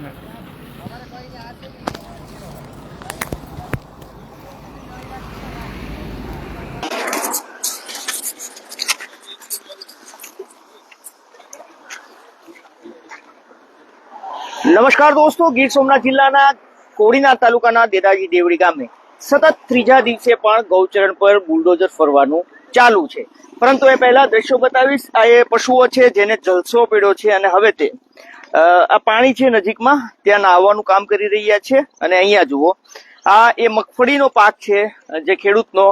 નમસ્કાર દોસ્તો, ગીર સોમનાથ જિલ્લાના કોડીના તાલુકાના દેદાજી દેવડી ગામે સતત ત્રીજા દિવસે પણ ગૌચરણ પર બુલડોઝર ફરવાનું ચાલુ છે. પરંતુ એ પહેલા દ્રશ્યો બતાવીશ. આ એ પશુઓ છે જેને જલસો પીડ્યો છે અને હવે તે આ પાણી છે નજીકમાં. ત્યાં નાહવાનું કામ કરી રહ્યા છે. અને અહીંયા જુઓ. આ એ મગફળીનો પાક છે, જે ખેડૂતનો.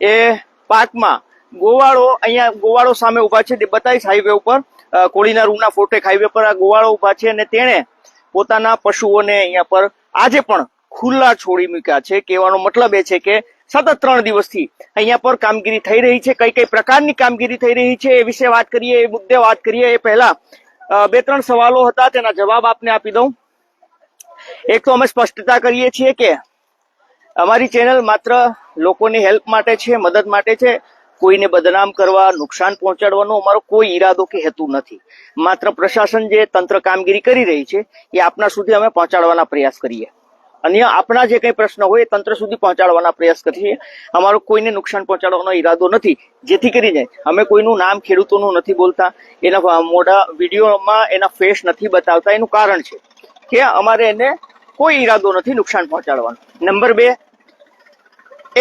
એ પાકમાં ગોવાળો અહીંયા ગોવાળો સામે ઊભા છે. તે બતાવીશ હાઈવે ઉપર કોળીના રૂના ફોટેક હાઈવે પર આ ગોવાળો ઊભા છે અને તેણે પોતાના પશુઓને અહીંયા પર આજે પણ ખુલ્લા છોડી મૂક્યા છે. કહેવાનો મતલબ એ છે કે સતત ત્રણ દિવસથી અહીંયા પર કામગીરી થઈ રહી છે. કઈ કઈ પ્રકારની કામગીરી થઈ રહી છે એ વિશે વાત કરીએ, એ મુદ્દે વાત કરીએ. એ પહેલા બે ત્રણ સવાલો હતા, તેના જવાબ આપને આપી દઉં. એક તો અમે સ્પષ્ટતા કરીએ છીએ કે અમારી ચેનલ માત્ર લોકોની હેલ્પ માટે છે, મદદ માટે છે, કોઈને બદનામ કરવા, નુકસાન પહોંચાડવાનો અમારો કોઈ ઈરાદો કે હેતુ નથી. માત્ર પ્રશાસન જે તંત્ર કામગીરી કરી રહી છે, એ આપના સુધી અમે પહોંચાડવાના પ્રયાસ કરીએ. અન્ય આપણા જે કંઈ પ્રશ્ન હોય એ તંત્ર સુધી પહોંચાડવાના પ્રયાસ કરીએ. અમારો કોઈને નુકસાન પહોંચાડવાનો ઈરાદો નથી. જેથી કરીને અમે કોઈનું નામ ખેડૂતોનું નથી બોલતા. એના મોઢા વિડીયોમાં એના ફેસ નથી બતાવતા. એનું કારણ છે કે અમારે એને કોઈ ઈરાદો નથી નુકસાન પહોંચાડવાનો. નંબર બે,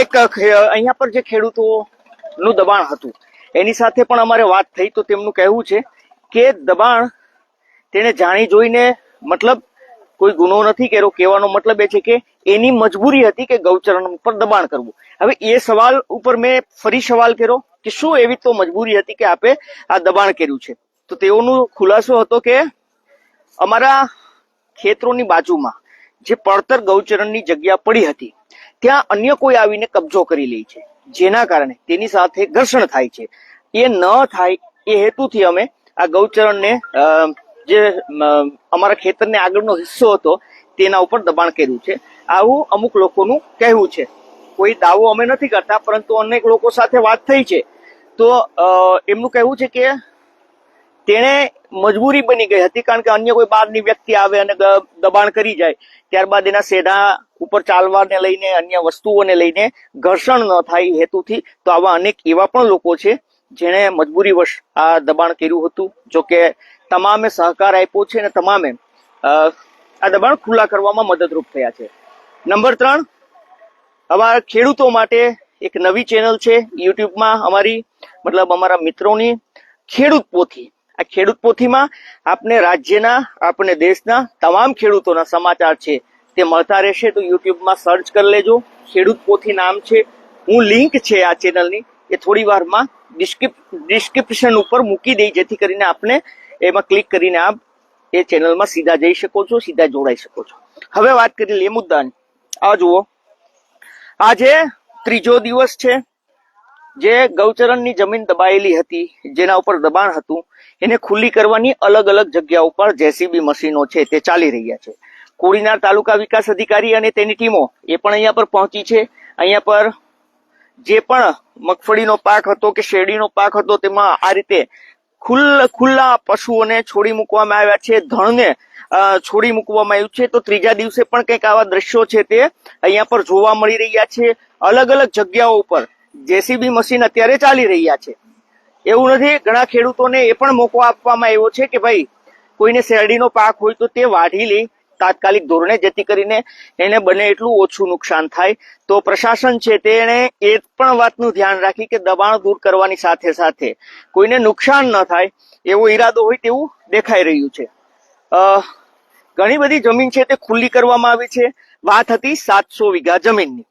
એક અહીંયા પર જે ખેડૂતોનું દબાણ હતું, એની સાથે પણ અમારે વાત થઈ તો તેમનું કહેવું છે કે દબાણ તેને જાણી જોઈને મતલબ કોઈ ગુનો નથી કર્યો. કહેવાનો મતલબ એ છે કે એની મજબૂરી હતી કે ગૌચરણ ઉપર દબાણ કરવું. હવે એ સવાલ ઉપર મેં ફરી સવાલ કર્યો કે શું એવી તો મજબૂરી હતી કે આપે આ દબાણ કર્યું છે? તો તેઓનો ખુલાસો હતો કે અમારા ખેતરોની બાજુમાં જે પડતર ગૌચરણની જગ્યા પડી હતી ત્યાં અન્ય કોઈ આવીને કબજો કરી લે છે. જેના કારણે તેની સાથે ઘર્ષણ થાય છે. એ ન થાય એ હેતુથી અમે આ ગૌચરણને અ, જે અમારા ખેતરને આગળનો હિસ્સો હતો, તેના ઉપર દબાણ કર્યું છે. આવું અમુક લોકોનું કહેવું છે. કોઈ દાવો અમે નથી કરતા, પરંતુ અનેક લોકો સાથે વાત થઈ છે. તો એમનું કહેવું છે કે, તેણે મજબૂરી બની ગઈ હતી, કારણ કે અન્ય કોઈ બહારની વ્યક્તિ આવે અને દબાણ કરી જાય, ત્યારબાદ એના સેઢા ઉપર ચાલવાને લઈને અન્ય વસ્તુઓને લઈને ઘર્ષણ ન થાય હેતુથી, તો આવા અનેક એવા પણ લોકો છે જેણે મજબૂરીવશ આ દબાણ કર્યું હતું, જો કે તમામે સહકાર આપ્યો છે અને તમામે આ દબાણ ખુલ્લા કરવામાં મદદરૂપ થયા છે. નંબર ત્રણ અમારા ખેડૂતો માટે એક નવી ચેનલ છે, યુટ્યુબમાં અમારી, મતલબ અમારા મિત્રોની ખેડૂત પોથી. આ ખેડૂત પોથીમાં આપને રાજ્યના આપણે દેશના તમામ ખેડૂતોના સમાચાર છે, તે મળતા રહેશે, તો યુટ્યુબમાં સર્ચ કરી લેજો. ખેડૂત પોથી નામ છે, હું લિંક છે આ ચેનલની એ થોડી વારમાં ડિસ્ક્રિપ્શન ઉપર મૂકી દઈ, જેથી કરીને આપને એમાં ક્લિક કરીને આપ એ ચેનલમાં સીધા જઈ શકો છો, સીધા જોડાઈ શકો છો. હવે વાત કરી લઈએ મુદ્દાની. આ જુઓ. આજે ત્રીજો દિવસ છે. જે ગૌચરણની જમીન દબાયેલી હતી, જેના ઉપર દબાણ હતું, એને ખુલ્લી કરવાની અલગ અલગ જગ્યા ઉપર જેસીબી મશીનો છે, તે ચાલી રહ્યા છે. કોડીનાર તાલુકા વિકાસ અધિકારી અને તેની ટીમો એ પણ અહીંયા પર પહોંચી છે. અહીંયા પર જે પણ મગફળીનો પાક હતો કે શેરડીનો પાક હતો, તેમાં આ રીતે ખુલ્લા પશુઓને છોડી મૂકવામાં આવ્યા છે, ધણને છોડી મૂકવામાં આવ્યું છે. તો ત્રીજા દિવસે પણ કંઈક આવા દ્રશ્યો છે તે અહીંયા પર જોવા મળી રહ્યા છે. અલગ અલગ જગ્યાઓ ઉપર જેસીબી મશીન અત્યારે ચાલી રહ્યા છે. એવું નથી, ઘણા ખેડૂતોને એ પણ મોકો આપવામાં આવ્યો છે કે ભાઈ, કોઈને શેરડીનો પાક હોય તો તે વાઢી લે. તાત્કાલિક ધોરણે જેથી કરીને એને બને એટલું ઓછું નુકસાન થાય. તો પ્રશાસન છે તેણે એ પણ વાતનું ધ્યાન રાખી કે દબાણ દૂર કરવાની સાથે સાથે કોઈને નુકસાન ન થાય એવો ઈરાદો હોય તેવું દેખાઈ રહ્યું છે. ઘણી બધી જમીન છે તે ખુલ્લી કરવામાં આવી છે. વાત હતી સાતસો વીઘા જમીનની.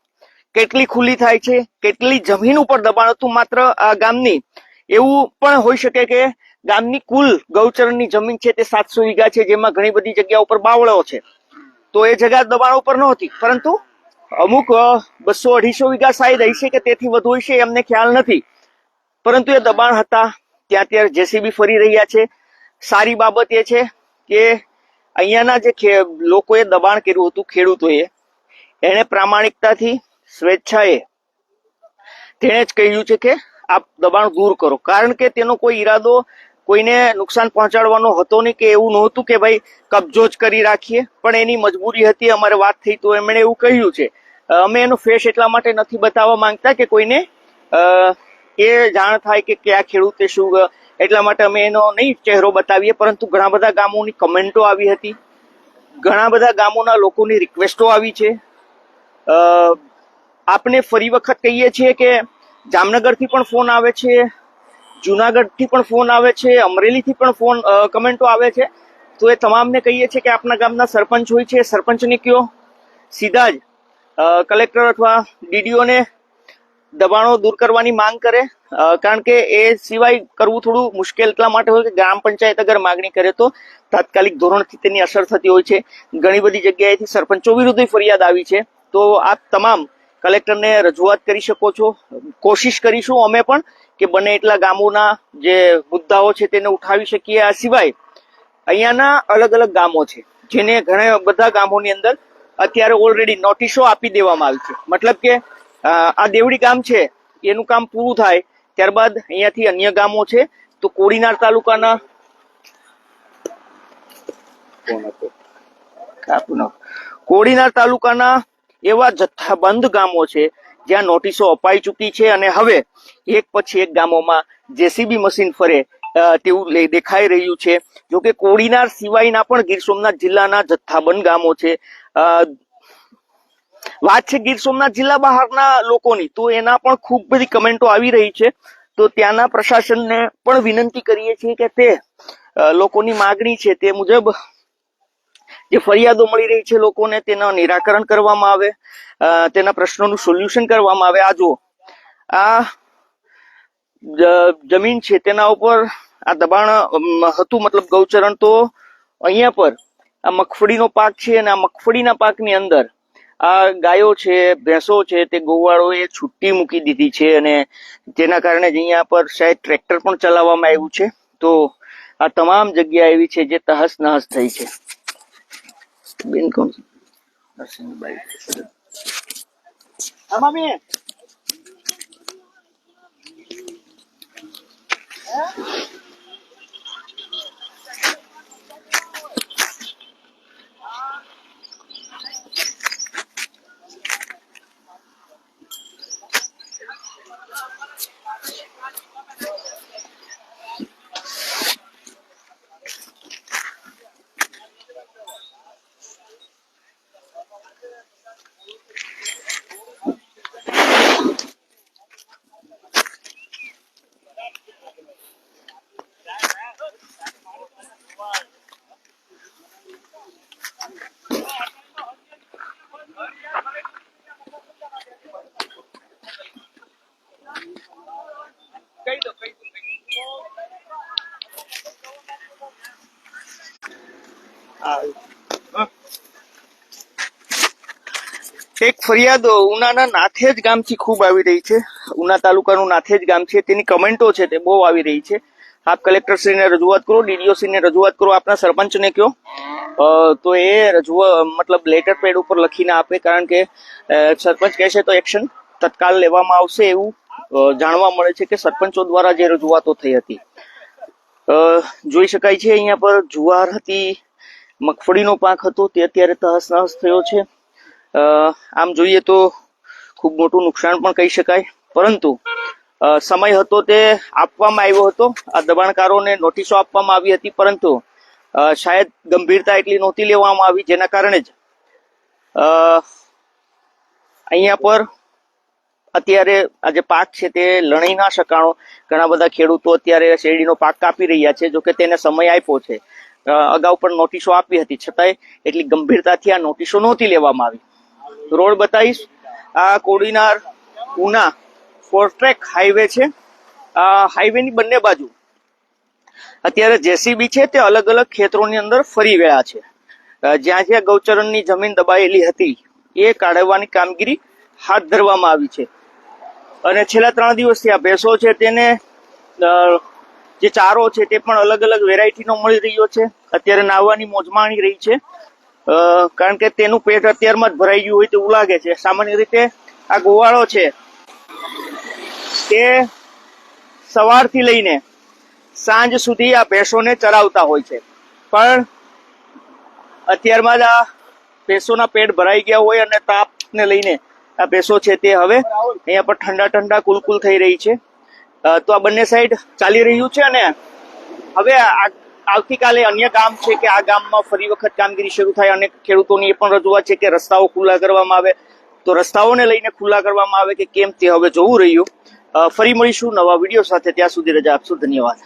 કેટલી ખુલ્લી થાય છે? કેટલી જમીન ઉપર દબાણ હતું માત્ર આ ગામની? એવું પણ હોઈ શકે કે ગામની કુલ ગૌચરણની જમીન છે તે સાતસો વીઘા છે, જેમાં ઘણી બધી જગ્યા ઉપર બાવળો છે. તો એ જગ્યા દબાણ ઉપર નહોતી, પરંતુ અમુક બસો અઢીસો વીઘા સાઈડ હશે કે તેથી વધુ હશે એમને ખ્યાલ નથી. પરંતુ એ દબાણ હતા, ત્યાં ત્યાં જેસીબી ફરી રહ્યા છે. સારી બાબત એ છે કે અહીંયાના જે લોકોએ દબાણ કર્યું હતું ખેડૂતોએ, એણે પ્રામાણિકતાથી સ્વેચ્છાએ તેણે જ કહ્યું છે કે આપ દબાણ દૂર કરો. કારણ કે તેનો કોઈ ઈરાદો કોઈને નુકસાન પહોંચાડવાનો હતો નહીં કે એવું નહોતું કે ભાઈ કબજો જ કરી રાખીએ. પણ એની મજબૂરી હતી, અમારે વાત થઈ તો એમણે એવું કહ્યું છે. અમે એનો ફેસ એટલા માટે નથી બતાવવા માંગતા કે કોઈને એ જાણ થાય કે કયા ખેડૂતે શું એટલા માટે અમે એનો નહીં ચહેરો બતાવીએ, પરંતુ ઘણા બધા ગામોની કમેન્ટો આવી હતી. ઘણા બધા ગામોના લોકોની રિક્વેસ્ટો આવી છે. આપણે ફરી વખત કહીએ છીએ કે જામનગરથી પણ ફોન આવે છે. જુનાગઢથી પણ ફોન આવે છે, અમરેલીથી પણ ફોન કમેન્ટો આવે છે. તો એ તમામને કહીએ છીએ કે આપના ગામના સરપંચ હોય છે. સરપંચને કયો? સીધા જ કલેક્ટર અથવા ડીડીઓને દબાણો દૂર કરવાની માંગ કરે. કારણ કે એ સિવાય કરવું થોડું મુશ્કેલ એટલા માટે હોય કે ગ્રામ પંચાયત અગર માગણી કરે તો તાત્કાલિક ધોરણથી તેની અસર થતી હોય છે. ઘણી બધી જગ્યાએથી સરપંચો વિરુદ્ધ ફરિયાદ આવી છે. તો આ તમામ કલેક્ટરને રજૂઆત કરી શકો છો કોશિશ કરીશું અમે પણ કે બને એટલા ગામોના જે મુદ્દાઓ છે તેને ઉઠાવી શકીએ આ સિવાય અહીંયાના અલગ અલગ ગામો છે, જેને ઘણા બધા ગામોની અંદર અત્યારે ઓલરેડી નોટિસો આપી દેવામાં આવી છે મતલબ કે આ દેવડી ગામ છે, એનું કામ પૂરું થાય, ત્યારબાદ અહીંયાથી અન્ય ગામો છે, તો કોડીનાર તાલુકાના. કોડીનાર તાલુકાના એવા જથ્થાબંધ ગામો છે, જ્યાં નોટિસો અપાઈ ચૂકી છે અને હવે એક પછી એક ગામોમાં જેસીબી મશીન ફરે તેવું દેખાઈ રહ્યું છે. જો કોડીનાર સિવાયના પણ ગીર સોમનાથ જિલ્લાના જથ્થાબંધ ગામો છે. વાત છે ગીર સોમનાથ જિલ્લા બહારના લોકોની, તો એના પણ ખૂબ બધી કમેન્ટો આવી રહી છે. તો ત્યાંના પ્રશાસનને પણ વિનંતી કરીએ છીએ કે તે લોકોની માગણી છે તે મુજબ જે ફરિયાદો મળી રહી છે લોકોને, તેના નિરાકરણ કરવામાં આવે તેના પ્રશ્નોનું સોલ્યુશન કરવામાં આવે. આ જુઓ, આ જમીન છે તેના ઉપર આ દબાણ હતું, મતલબ ગૌચરણ તો અહીંયા પર. આ મગફળીનો પાક છે અને આ મગફળીના પાકની અંદર આ ગાયો છે, ભેંસો છે, તે ગોવાળોએ છૂટી મૂકી દીધી છે અને તેના કારણે જ અહીંયા પર શાયદ ટ્રેક્ટર પણ ચલાવવામાં આવ્યું છે. તો આ તમામ જગ્યા એવી છે જે તહસ નહસ થઈ છે. બેન કોણ છે? નરસિંહભાઈ હા મામી કહી એક ફરિયાદ ઉનાના નાથેજ ગામથી ખૂબ આવી રહી છે. ઉના તાલુકાનું નાથેજ ગામ છે. તેની કમેન્ટો છે તે બહુ આવી રહી છે. આપ કલેક્ટરશ્રીને રજૂઆત કરો, ડીડીઓશ્રીને રજૂઆત કરો, આપના સરપંચને કહો. તો એ રજૂઆત મતલબ લેટર પેડ ઉપર લખીને આપે, કારણ કે સરપંચ કહેશે તો એક્શન તત્કાલ લેવામાં આવશે એવું જાણવા મળે છે કે સરપંચો દ્વારા જે રજૂઆતો થઈ હતી. જોઈ શકાય છે અહીંયા પર જુવાર હતી મગફળીનો પાક હતો તે અત્યારે તહસ નહસ થયો છે. આમ જોઈએ તો ખૂબ મોટું નુકસાન પણ કહી શકાય. પરંતુ સમય હતો તે આપવામાં આવ્યો હતો. આ દબાણકારોને નોટિસો આપવામાં આવી હતી, પરંતુ શાયદ ગંભીરતા એટલી નહોતી લેવામાં આવી જેના કારણે જ અહીંયા પર અત્યારે આ જે પાક છે તે લણી ના શકાણો. ઘણા બધા ખેડૂતો અત્યારે શેરડીનો પાક કાપી રહ્યા છે, જોકે તેને સમય આપ્યો છે. અગાઉ પણ નોટિસો આપી હતી. છતાંય એટલી ગંભીરતાથી આ નોટિસો નહોતી લેવામાં આવી. રોડ બતાવીશ. આ Kodinar Una four track highway છે. આ હાઈવેની બંને બાજુ અત્યારે જેસીબી છે તે અલગ અલગ ખેતરોની અંદર ફરી ગયા છે. જ્યાં જ્યાં ગૌચરણની જમીન દબાયેલી હતી એ કાઢવાની કામગીરી હાથ ધરવામાં આવી છે. અને છેલ્લા ત્રણ દિવસથી આ ભેંસો છે તેને જે ચારો છે તે પણ અલગ અલગ વેરાયટીનો મળી રહ્યો છે. અત્યારે નાહવાની મોજમાણી રહી છે. કારણ કે તેનું પેટ અત્યારમાં જ ભરાઈ ગયું હોય તેવું લાગે છે. સામાન્ય રીતે આ ગોવાળો છે તે સવારથી લઈને સાંજ સુધી આ ભેંસોને ચરાવતા હોય છે. પણ અત્યારમાં જ આ ભેંસોના પેટ ભરાઈ ગયા હોય અને તાપને લઈને આ ભેંસો છે તે હવે અહીંયા પર ઠંડા ઠંડા કુલકુલ થઈ રહી છે. તો આ બંને સાઈડ ચાલી રહ્યું છે અને હવે આવતીકાલે અન્ય ગામ છે કે આ ગામમાં ફરી વખત કામગીરી શરૂ થાય. અને ખેડૂતોની એ પણ રજૂઆત છે કે રસ્તાઓ ખુલ્લા કરવામાં આવે. તો રસ્તાઓને લઈને ખુલ્લા કરવામાં આવે કે કેમ તે હવે જોવું રહ્યું. ફરી મળીશું નવા વીડિયો સાથે. ત્યાં સુધી રજા આપશો. ધન્યવાદ.